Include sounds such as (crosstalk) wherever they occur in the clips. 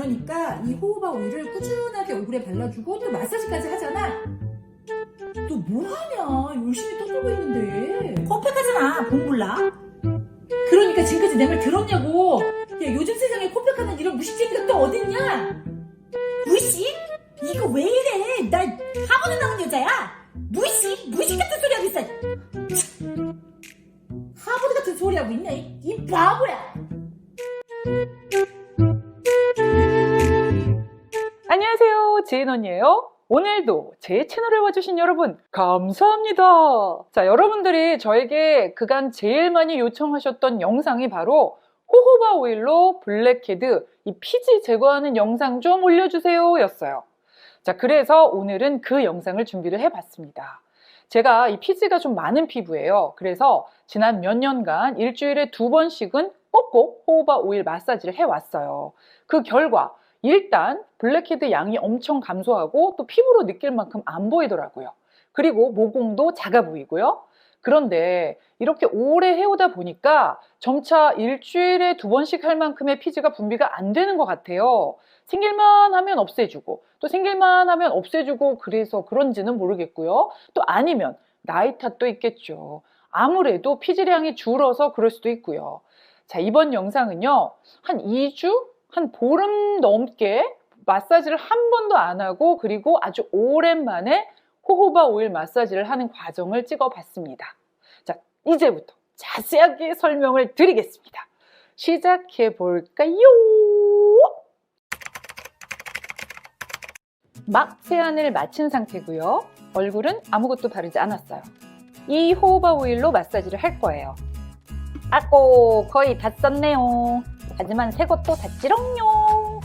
그러니까 이 호호바 오일을 꾸준하게 얼굴에 발라주고 또 마사지까지 하잖아. 너 뭐하냐? 열심히 떠들고 있는데. 코팩하잖아. 본 몰라? 그러니까 지금까지 내 말 들었냐고. 야 요즘 세상에 코백하는 이런 무식쟁이가 또 어딨냐? 무식? 이거 왜 이래? 나 학원에 나온 여자야. 무식? 무식 같은 소리 하고 있어. 하버드 같은 소리 하고 있네. 이 바보야. 언니예요. 오늘도 제 채널을 와주신 여러분 감사합니다. 자, 여러분들이 저에게 그간 제일 많이 요청하셨던 영상이 바로 호호바 오일로 블랙헤드 이 피지 제거하는 영상 좀 올려주세요 였어요. 자, 그래서 오늘은 그 영상을 준비를 해봤습니다. 제가 이 피지가 좀 많은 피부예요. 그래서 지난 몇 년간 일주일에 두 번씩은 꼭꼭 호호바 오일 마사지를 해왔어요. 그 결과 일단 블랙헤드 양이 엄청 감소하고 또 피부로 느낄 만큼 안 보이더라고요. 그리고 모공도 작아 보이고요. 그런데 이렇게 오래 해오다 보니까 점차 일주일에 두 번씩 할 만큼의 피지가 분비가 안 되는 것 같아요. 생길만 하면 없애주고 또 생길만 하면 없애주고 그래서 그런지는 모르겠고요. 또 아니면 나이 탓도 있겠죠. 아무래도 피지량이 줄어서 그럴 수도 있고요. 자, 이번 영상은요. 한 2주? 한 보름 넘게 마사지를 한 번도 안 하고 그리고 아주 오랜만에 호호바 오일 마사지를 하는 과정을 찍어 봤습니다. 자, 이제부터 자세하게 설명을 드리겠습니다. 시작해 볼까요? 막 세안을 마친 상태고요. 얼굴은 아무것도 바르지 않았어요. 이 호호바 오일로 마사지를 할 거예요. 아꼬 거의 다 썼네요. 하지만 새 것도 샀지롱요.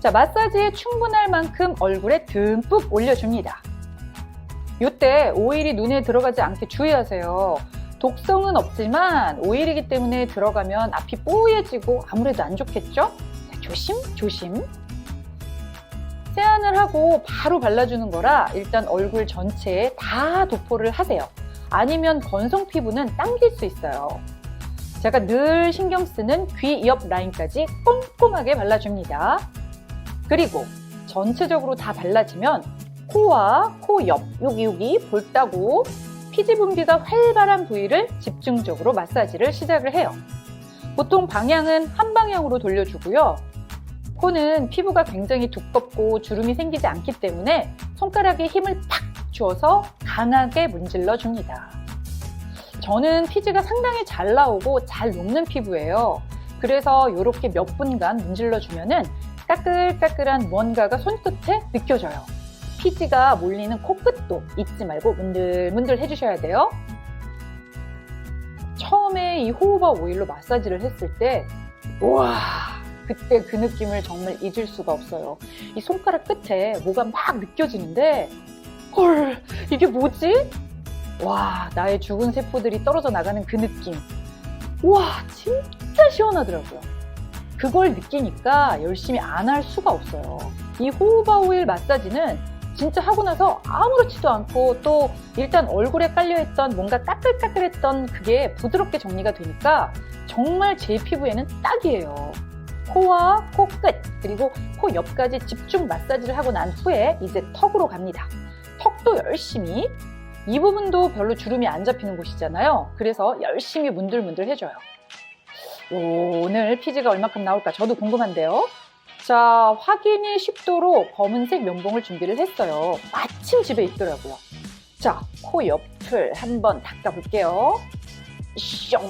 자, 마사지에 충분할 만큼 얼굴에 듬뿍 올려줍니다. 이때 오일이 눈에 들어가지 않게 주의하세요. 독성은 없지만 오일이기 때문에 들어가면 앞이 뽀얘지고 아무래도 안 좋겠죠? 자, 조심, 조심. 세안을 하고 바로 발라주는 거라 일단 얼굴 전체에 다 도포를 하세요. 아니면 건성 피부는 당길 수 있어요. 제가 늘 신경 쓰는 귀 옆 라인까지 꼼꼼하게 발라줍니다. 그리고 전체적으로 다 발라지면 코와 코 옆, 여기 여기 볼따구 피지 분비가 활발한 부위를 집중적으로 마사지를 시작을 해요. 보통 방향은 한 방향으로 돌려주고요. 코는 피부가 굉장히 두껍고 주름이 생기지 않기 때문에 손가락에 힘을 팍 주어서 강하게 문질러 줍니다. 저는 피지가 상당히 잘 나오고 잘 녹는 피부예요. 그래서 이렇게 몇 분간 문질러 주면은 까끌까끌한 뭔가가 손끝에 느껴져요. 피지가 몰리는 코끝도 잊지 말고 문들문들 해주셔야 돼요. 처음에 이 호호바 오일로 마사지를 했을 때, 우와, 그때 그 느낌을 정말 잊을 수가 없어요. 이 손가락 끝에 뭐가 막 느껴지는데, 헐, 이게 뭐지? 와, 나의 죽은 세포들이 떨어져 나가는 그 느낌. 와, 진짜 시원하더라고요. 그걸 느끼니까 열심히 안 할 수가 없어요. 이 호호바 오일 마사지는 진짜 하고 나서 아무렇지도 않고 또 일단 얼굴에 깔려있던 뭔가 까끌까끌했던 그게 부드럽게 정리가 되니까 정말 제 피부에는 딱이에요. 코와 코끝 그리고 코 옆까지 집중 마사지를 하고 난 후에 이제 턱으로 갑니다. 턱도 열심히 이 부분도 별로 주름이 안 잡히는 곳이잖아요. 그래서 열심히 문들문들 해줘요. 오, 오늘 피지가 얼마큼 나올까 저도 궁금한데요. 자, 확인이 쉽도록 검은색 면봉을 준비를 했어요. 마침 집에 있더라고요. 자, 코 옆을 한번 닦아볼게요. 숑.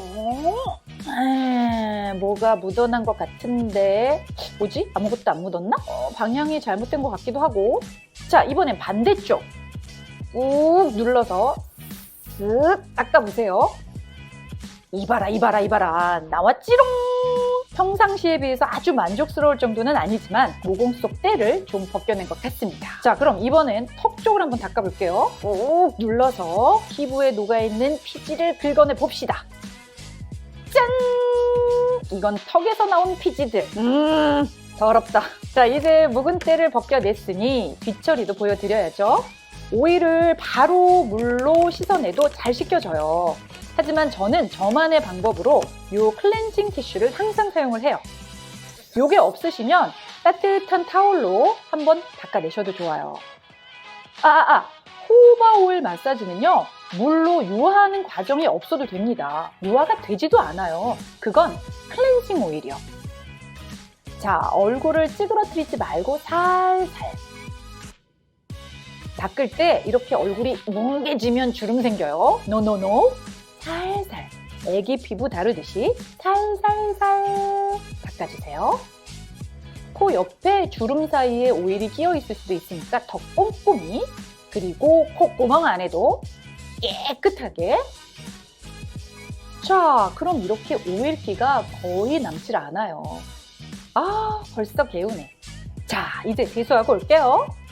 아, 뭐가 묻어난 것 같은데. 뭐지? 아무것도 안 묻었나? 어, 방향이 잘못된 것 같기도 하고. 자, 이번엔 반대쪽. 꾹 눌러서 쓱 닦아보세요. 이봐라, 이봐라, 이봐라. 나왔지롱! 평상시에 비해서 아주 만족스러울 정도는 아니지만 모공 속 때를 좀 벗겨낸 것 같습니다. 자, 그럼 이번엔 턱 쪽을 한번 닦아볼게요. 꾹 눌러서 피부에 녹아있는 피지를 긁어내 봅시다. 짠! 이건 턱에서 나온 피지들. 음, 더럽다. 자, 이제 묵은 때를 벗겨냈으니 뒤처리도 보여드려야죠. 오일을 바로 물로 씻어내도 잘 씻겨져요. 하지만 저는 저만의 방법으로 이 클렌징 티슈를 항상 사용을 해요. 이게 없으시면 따뜻한 타올로 한번 닦아내셔도 좋아요. 아, 아, 아. 호호바 오일 마사지는요, 물로 유화하는 과정이 없어도 됩니다. 유화가 되지도 않아요. 그건 클렌징 오일이요. 자, 얼굴을 찌그러뜨리지 말고 살살. 닦을 때 이렇게 얼굴이 뭉개지면 주름 생겨요. 노노노. 살살. 애기 피부 다루듯이 살살살 닦아주세요. 코 옆에 주름 사이에 오일이 끼어 있을 수도 있으니까 더 꼼꼼히 그리고 콧구멍 안에도 깨끗하게 자 그럼 이렇게 오일기가 거의 남질 않아요 아 벌써 개운해 자 이제 세수하고 올게요 뿅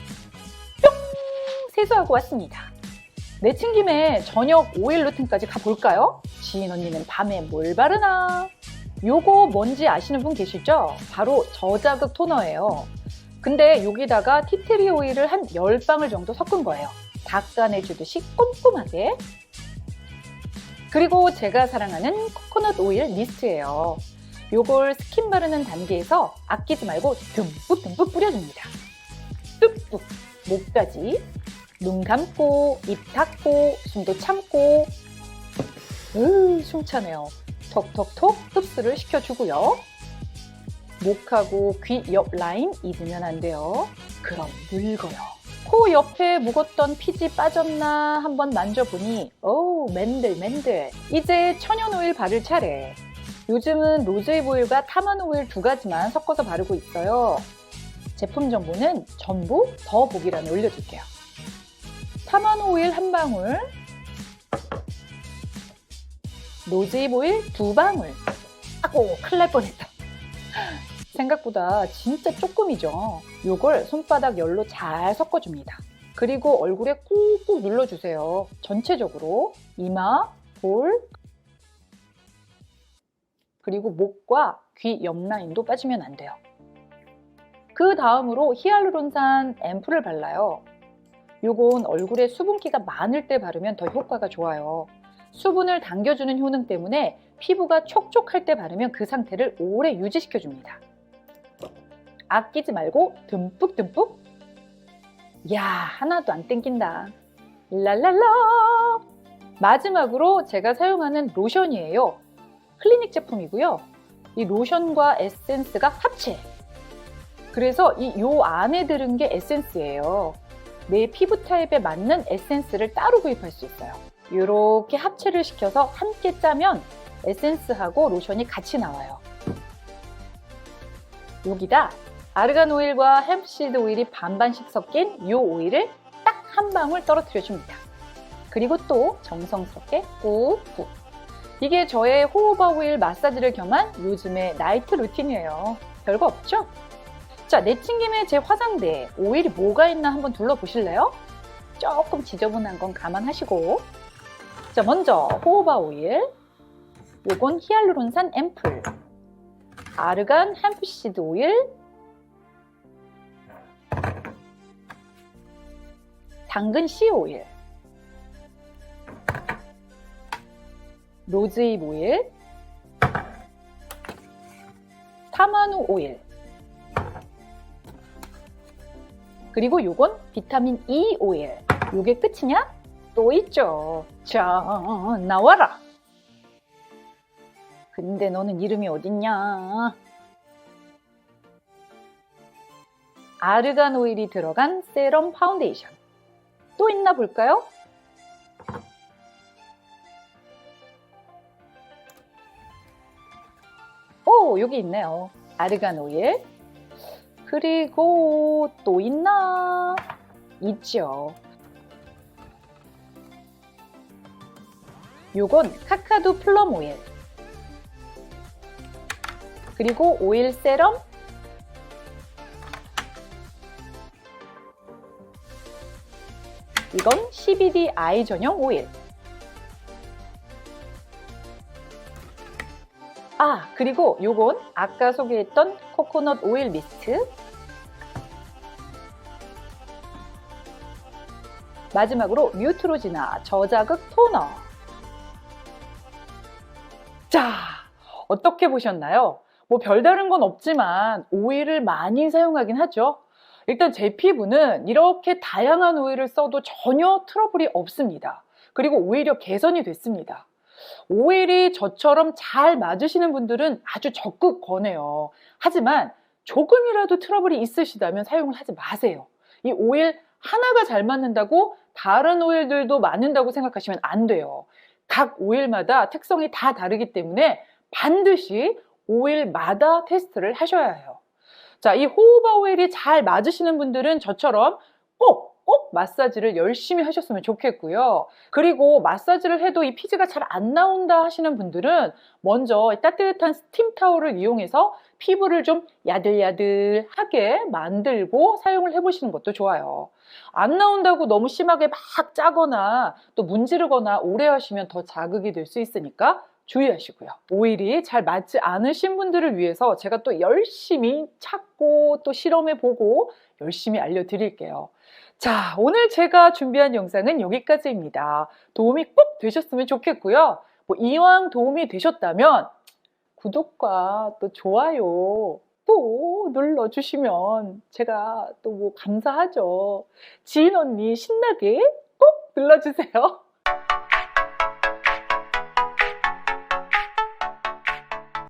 세수하고 왔습니다 내친 김에 저녁 오일 루틴까지 가볼까요? 지인 언니는 밤에 뭘 바르나? 요거 뭔지 아시는 분 계시죠? 바로 저자극 토너예요. 근데 여기다가 티트리 오일을 한 10방울 정도 섞은 거예요. 닦아내주듯이 꼼꼼하게. 그리고 제가 사랑하는 코코넛 오일 미스트예요. 요걸 스킨 바르는 단계에서 아끼지 말고 듬뿍 듬뿍 뿌려줍니다. 뚝뚝 목까지 눈 감고 입 닫고 숨도 참고 으 숨차네요. 톡톡톡 흡수를 시켜주고요. 목하고 귀 옆 라인 잊으면 안 돼요. 그럼 늙어요. 코 옆에 묵었던 피지 빠졌나 한번 만져보니 어우 맨들맨들. 이제 천연 오일 바를 차례. 요즘은 로즈잎 오일과 타만 오일 두 가지만 섞어서 바르고 있어요. 제품 정보는 전부 더보기란에 올려둘게요. 타만 오일 한 방울, 로즈잎 오일 두 방울. 아고, 큰일 날 뻔했다. 생각보다 진짜 조금이죠. 요걸 손바닥 열로 잘 섞어줍니다. 그리고 얼굴에 꾹꾹 눌러주세요. 전체적으로. 이마, 볼, 그리고 목과 귀 옆 라인도 빠지면 안 돼요. 그 다음으로 히알루론산 앰플을 발라요. 요건 얼굴에 수분기가 많을 때 바르면 더 효과가 좋아요. 수분을 당겨주는 효능 때문에 피부가 촉촉할 때 바르면 그 상태를 오래 유지시켜줍니다. 아끼지 말고 듬뿍듬뿍. 야 하나도 안 땡긴다. 랄랄라. 마지막으로 제가 사용하는 로션이에요. 클리닉 제품이고요. 이 로션과 에센스가 합체. 그래서 이 요 안에 들은 게 에센스예요. 내 피부 타입에 맞는 에센스를 따로 구입할 수 있어요. 이렇게 합체를 시켜서 함께 짜면 에센스하고 로션이 같이 나와요. 여기다 아르간 오일과 햄프시드 오일이 반반씩 섞인 이 오일을 딱 한 방울 떨어뜨려 줍니다. 그리고 또 정성스럽게 꾹꾹. 이게 저의 호호바 오일 마사지를 겸한 요즘의 나이트 루틴이에요. 별거 없죠? 자, 내친 김에 제 화장대에 오일이 뭐가 있나 한번 둘러보실래요? 조금 지저분한 건 감안하시고. 자, 먼저 호호바 오일. 요건 히알루론산 앰플. 아르간 햄프시드 오일. 당근 씨 오일. 로즈잎 오일. 타마누 오일. 그리고 요건 비타민 E 오일. 요게 끝이냐? 또 있죠. 자, 나와라. 근데 너는 이름이 어딨냐? 아르간 오일이 들어간 세럼 파운데이션. 또 있나 볼까요? 오, 여기 있네요. 아르간 오일. 그리고 또 있나? 있죠. 요건 카카두 플럼 오일. 그리고 오일 세럼. 이건 CBD 아이 전용 오일. 아, 그리고 요건 아까 소개했던 코코넛 오일 미스트. 마지막으로 뉴트로지나 저자극 토너. 자, 어떻게 보셨나요? 뭐 별다른 건 없지만 오일을 많이 사용하긴 하죠. 일단 제 피부는 이렇게 다양한 오일을 써도 전혀 트러블이 없습니다. 그리고 오히려 개선이 됐습니다. 오일이 저처럼 잘 맞으시는 분들은 아주 적극 권해요. 하지만 조금이라도 트러블이 있으시다면 사용을 하지 마세요. 이 오일 하나가 잘 맞는다고 다른 오일들도 맞는다고 생각하시면 안 돼요. 각 오일마다 특성이 다 다르기 때문에 반드시 오일마다 테스트를 하셔야 해요. 자, 이 호호바 오일이 잘 맞으시는 분들은 저처럼 꼭, 꼭 마사지를 열심히 하셨으면 좋겠고요. 그리고 마사지를 해도 이 피지가 잘 안 나온다 하시는 분들은 먼저 따뜻한 스팀 타올을 이용해서 피부를 좀 야들야들하게 만들고 사용을 해보시는 것도 좋아요. 안 나온다고 너무 심하게 막 짜거나 또 문지르거나 오래 하시면 더 자극이 될 수 있으니까 주의하시고요. 오일이 잘 맞지 않으신 분들을 위해서 제가 또 열심히 찾고 또 실험해보고 열심히 알려드릴게요. 자, 오늘 제가 준비한 영상은 여기까지입니다. 도움이 꼭 되셨으면 좋겠고요. 뭐 이왕 도움이 되셨다면 구독과 또 좋아요 또 눌러주시면 제가 또 뭐 감사하죠. 지인 언니 신나게 꼭 눌러주세요. (laughs)